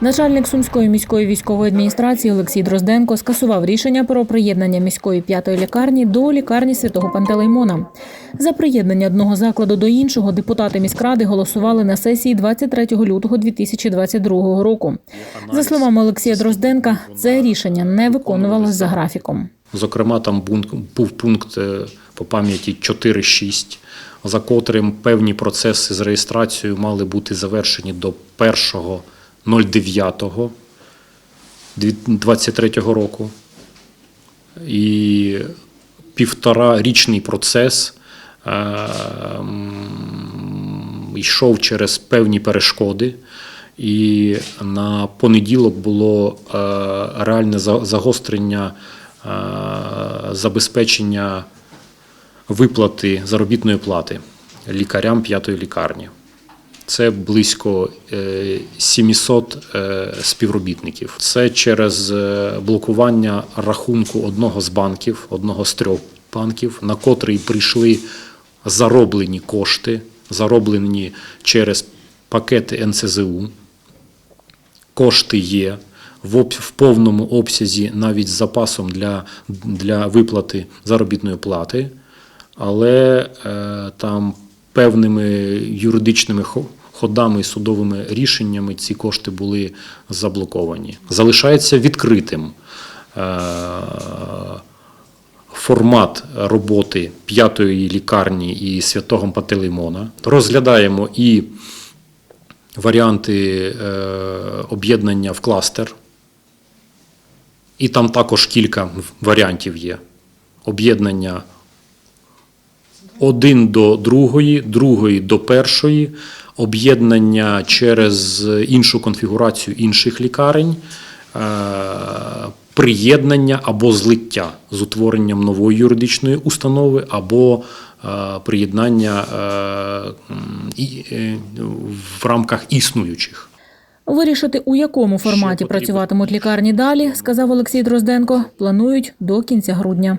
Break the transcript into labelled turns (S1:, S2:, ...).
S1: Начальник Сумської міської військової адміністрації Олексій Дрозденко скасував рішення про приєднання міської п'ятої лікарні до лікарні святого Пантелеймона. За приєднання одного закладу до іншого депутати міськради голосували на сесії 23 лютого 2022 року. За словами Олексія Дрозденка, це рішення не виконувалось за графіком.
S2: Зокрема, там був пункт е, по пам'яті 4.6, за котрим певні процеси з реєстрацією мали бути завершені до 1.09.23 року. І півтора річний процес е, йшов через певні перешкоди. І на понеділок було е, реальне загострення е, забезпечення виплати заробітної плати лікарям п'ятої лікарні. Це близько е, 700 е, співробітників. Це через е, блокування рахунку одного з банків, одного з трьох банків, на котрий прийшли зароблені кошти, зароблені через пакети НСЗУ. Кошти є в, повному обсязі, навіть з запасом для, для виплати заробітної плати, але е, там певними юридичними ходами і судовими рішеннями ці кошти були заблоковані. Залишається відкритим. Е, Формат роботи п'ятої лікарні і святого Пантелеймона. Розглядаємо і варіанти е, об'єднання в кластер. І там також кілька варіантів є. Об'єднання один до другої, другої до першої, об'єднання через іншу конфігурацію інших лікарень, е, приєднання або злиття з утворенням нової юридичної установи, або е, приєднання е, в рамках існуючих.
S1: Вирішити, у якому форматі працюватимуть лікарні далі, сказав Олексій Дрозденко, планують до кінця грудня.